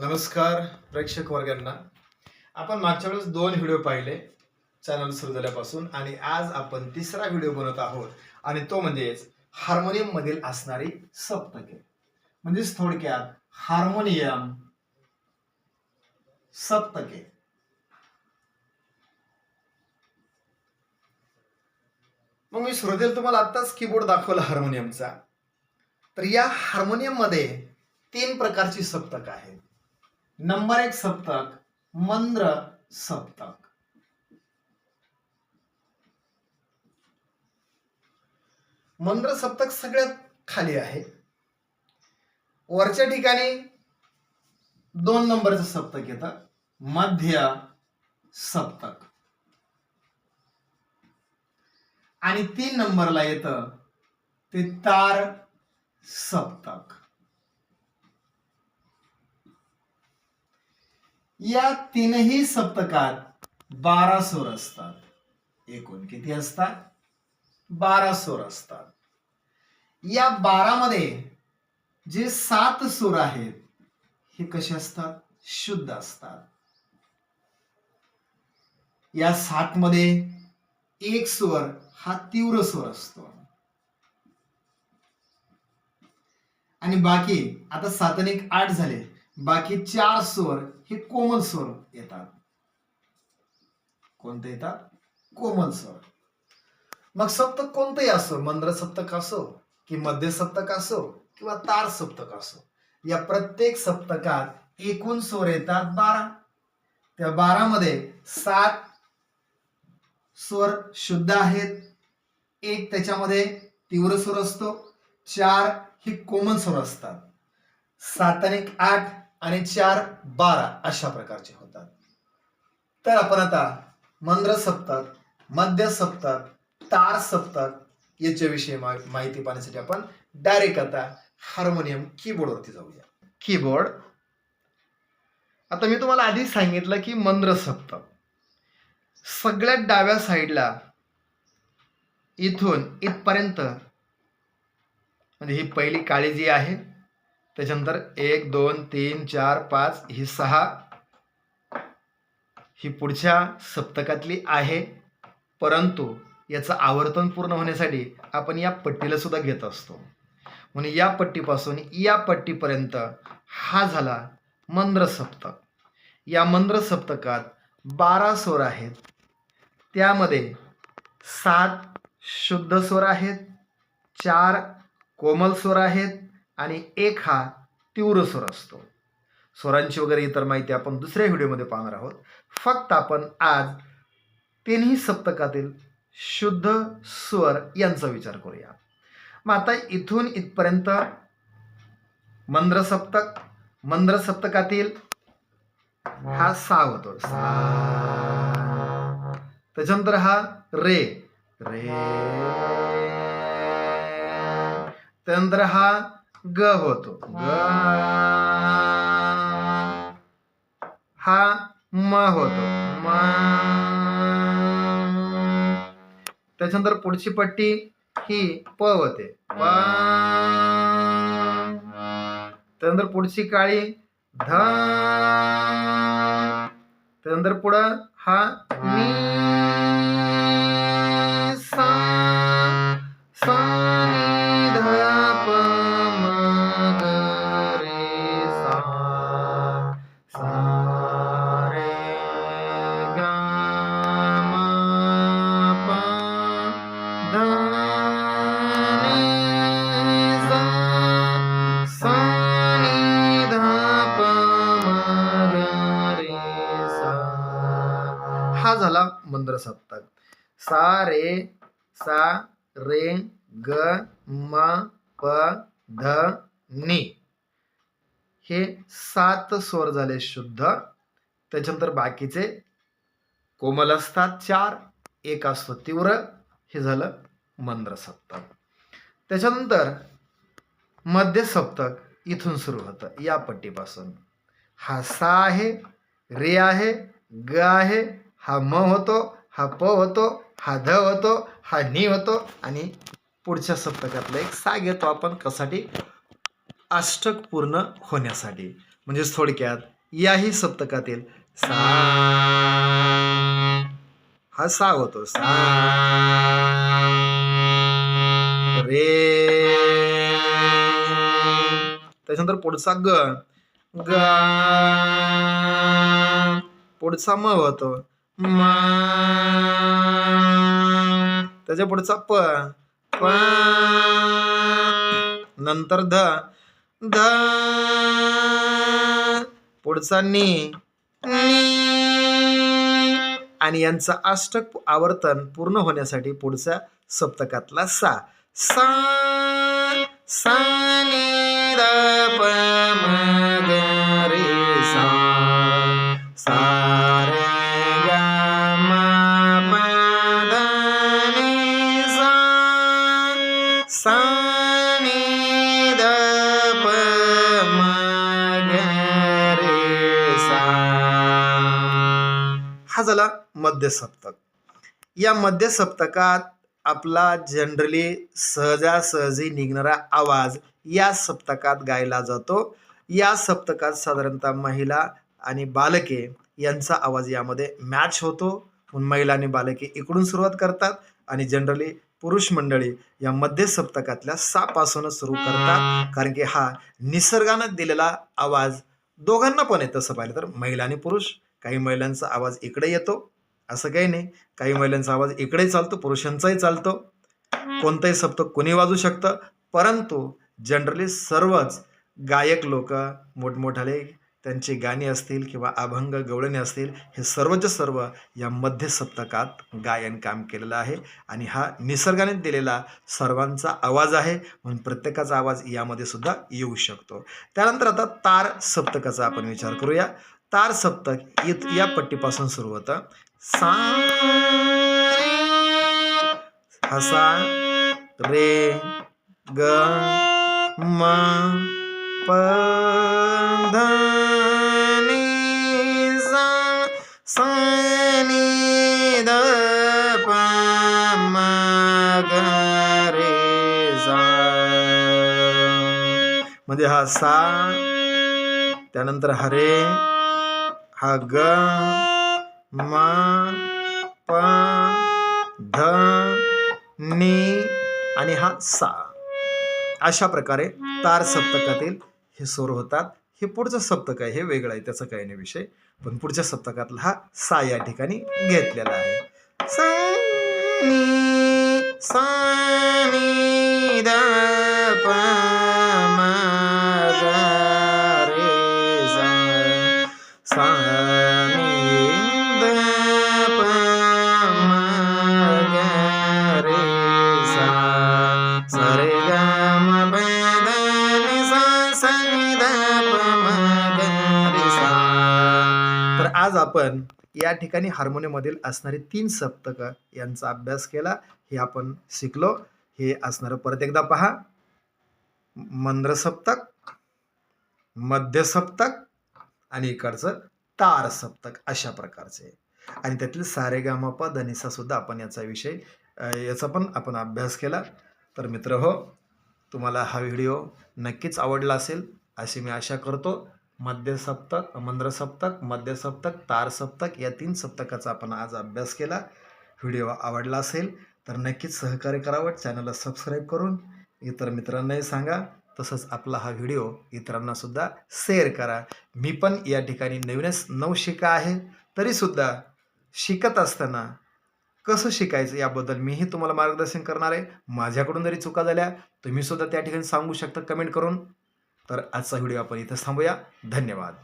नमस्कार प्रेक्षक वर्गांना. आपण मागच्या वेळेस दोन व्हिडिओ पाहिले चॅनल सुरू झाल्यापासून आणि आज आपण तिसरा व्हिडिओ बनवत आहोत आणि तो म्हणजेच हार्मोनियम मधील असणारी सप्तके. म्हणजेच थोडक्यात हार्मोनियम सप्तके. मग मी सुरुवातीला तुम्हाला आत्ताच कीबोर्ड दाखवला हार्मोनियमचा. तर या हार्मोनियममध्ये तीन प्रकारची सप्तक आहेत. नंबर एक सप्तक मंद्र सप्तक. मंद्र सप्तक सगळ्यात खाली आहे. वरच्या ठिकाणी दोन नंबरचं सप्तक येतं. मध्य सप्तक. आणि तीन नंबरला येतं ते तार सप्तक. या तीनही सप्तकात बारा स्वर असतात. एकूण किती असतात? बारा स्वर असतात. या बारामध्ये जे सात सूर आहेत हे कसे असतात? शुद्ध असतात. या सात मध्ये एक स्वर हा तीव्र स्वर असतो. आणि बाकी आता सात आणि आठ झाले. बाकी चार स्वर हे कोमल स्वर येतात. कोणते येतात? कोमल स्वर मग सप्तक कोणतंही असो? मंद्र सप्तक असो कि मध्य सप्तक असो किंवा तार सप्तक असो. या प्रत्येक सप्तकात एकूण स्वर येतात बारा. त्या बारामध्ये सात स्वर शुद्ध आहेत. एक त्याच्यामध्ये तीव्र स्वर असतो. चार हे कोमल स्वर असतात. सात आणि आठ आणि चार बारा अशा प्रकारचे होतात. तर आपण आता मंद्र सप्तक मध्य सप्तक तार सप्तक याच्याविषयी माहिती पाहण्यासाठी आपण डायरेक्ट आता हार्मोनियम कीबोर्डवरती जाऊया. कीबोर्ड आता मी तुम्हाला आधी सांगितलं की मंद्र सप्तक. सगळ्यात डाव्या साईडला इथून इथपर्यंत म्हणजे ही पहिली काळी जी आहे त्याच्यानंतर एक दोन तीन चार पाच ही सहा ही पुढच्या सप्तकातली आहे. परंतु याचं आवर्तन पूर्ण होण्यासाठी आपण या पट्टीला सुद्धा घेत असतो. म्हणून या पट्टीपासून या पट्टीपर्यंत हा झाला मंद्र सप्तक. या मंद्र सप्तकात बारा स्वर आहेत. त्यामध्ये सात शुद्ध स्वर आहेत चार कोमल स्वर आहेत आणि एक हा तीव्र स्वर असतो. स्वरांची वगैरे इतर माहिती आपण दुसऱ्या व्हिडिओमध्ये पाहणार आहोत. फक्त आपण आज तिन्ही सप्तकातील शुद्ध स्वर यांचा विचार करूया. मग आता इथून इथपर्यंत मंद्र सप्तक मंद्र सप्तकातील हा सा होतो. सा त्याच्यानंतर हा रे रे. त्यानंतर हा ग होतो. ग. हा. म होतो. म. त्याच्यानंतर पुढची पट्टी ही प होते. प. त्यानंतर पुढची काळी ध. त्यानंतर पुढं हा मी सा सा. हा झाला मंद्र सप्तक सा रे सा रे ग म प ध नी. हे सात स्वर झाले शुद्ध. त्याच्यानंतर बाकीचे कोमल असतात चार एक असतो तीव्र. हे झालं मंद्र सप्तक त्याच्यानंतर मध्य सप्तक इथून सुरू होतं या पट्टीपासून. हा सा आहे रे आहे ग आहे हा म होतो हा प होतो हा ध होतो हा नी होतो आणि पुढच्या सप्तकातला एक सा घेतो आपण कसाठी अष्टक पूर्ण होण्यासाठी. म्हणजेच थोडक्यात याही सप्तकातील सा हा सा होतो. सा रे. त्याच्यानंतर पुढचा ग. ग. पुढचा म होतो. मा त्याच्या पुढचा प. प. नंतर ध. ध. पुढचा नी. नी. आणि यांचं अष्टक आवर्तन पूर्ण होण्यासाठी पुढच्या सप्तकातला सा. सा. सा. नी द प झाला मध्य सप्तक या मध्य सप्तकात आपला जनरली सहजासहजी निघणारा आवाज या सप्तकात गायला जातो. या सप्तकात साधारणतः महिला आणि बालके यांचा आवाज यामध्ये मॅच होतो. म्हणून महिला आणि बालके इकडून सुरुवात करतात आणि जनरली पुरुष मंडळी या मध्य सप्तकातल्या सापासूनच सुरू करतात. कारण की हा निसर्गानं दिलेला आवाज दोघांना पण आहे तसं पाहिलं तर महिला आणि पुरुष काही महिलांचा आवाज इकडे येतो. असं काही नाही. काही महिलांचा आवाज इकडे चालतो पुरुषांचाही चालतो. कोणतंही सप्तक कोणी वाजू शकतं. परंतु जनरली सर्वच गायक लोक मोठमोठाले त्यांची गाणी असतील किंवा अभंग गवळणी असतील हे सर्वच्या सर्व या मध्य सप्तकात गायन काम केलेलं आहे. आणि हा निसर्गाने दिलेला सर्वांचा आवाज आहे. म्हणून प्रत्येकाचा आवाज यामध्ये सुद्धा येऊ शकतो. त्यानंतर आता तार सप्तकाचा आपण विचार करूया. तार सप्तक इत या पट्टीपासून सुरू होतं. सा हसा रे ग म प ध नि सा सा नि द प म ग रे सा म्हणजे हा सा त्यानंतर हरे हा ग म प ध नि आणि हा सा. अशा प्रकारे तार सप्तकातील हे स्वर होतात. हे पुढचं सप्तक आहे हे वेगळं आहे त्याचा काही नाही विषय. पण पुढच्या सप्तकातला हा सा या ठिकाणी घेतलेला आहे. सा आपण या ठिकाणी हार्मोनियममधील असणारे तीन सप्तक यांचा अभ्यास केला. हे आपण शिकलो. हे असणारं परत एकदा पहा. मंद्र सप्तक मध्य सप्तक आणि इकडचं तार सप्तक अशा प्रकारचे. आणि त्यातील सारेगामाप धनिसा सुद्धा आपण याचा विषय याचा पण आपण अभ्यास केला. तर मित्र हो तुम्हाला हा व्हिडिओ नक्कीच आवडला असेल अशी मी आशा करतो. मध्य सप्तक मंद्र सप्तक मध्य सप्तक तार सप्तक या तीन सप्तकाचा आपण आज अभ्यास केला. व्हिडिओ आवडला असेल तर नक्कीच सहकार्य करावं. चॅनलला सबस्क्राईब करून इतर मित्रांनाही सांगा. तसंच आपला हा व्हिडिओ इतरांनासुद्धा शेअर करा. मी पण या ठिकाणी नवीनच नवशिका आहे. तरीसुद्धा शिकत असताना कसं शिकायचं याबद्दल मीही तुम्हाला मार्गदर्शन करणार आहे. माझ्याकडून जरी चुका झाल्या तुम्हीसुद्धा त्या ठिकाणी सांगू शकता कमेंट करून. तर आजचा व्हिडिओ आपण इथं थांबूया. धन्यवाद.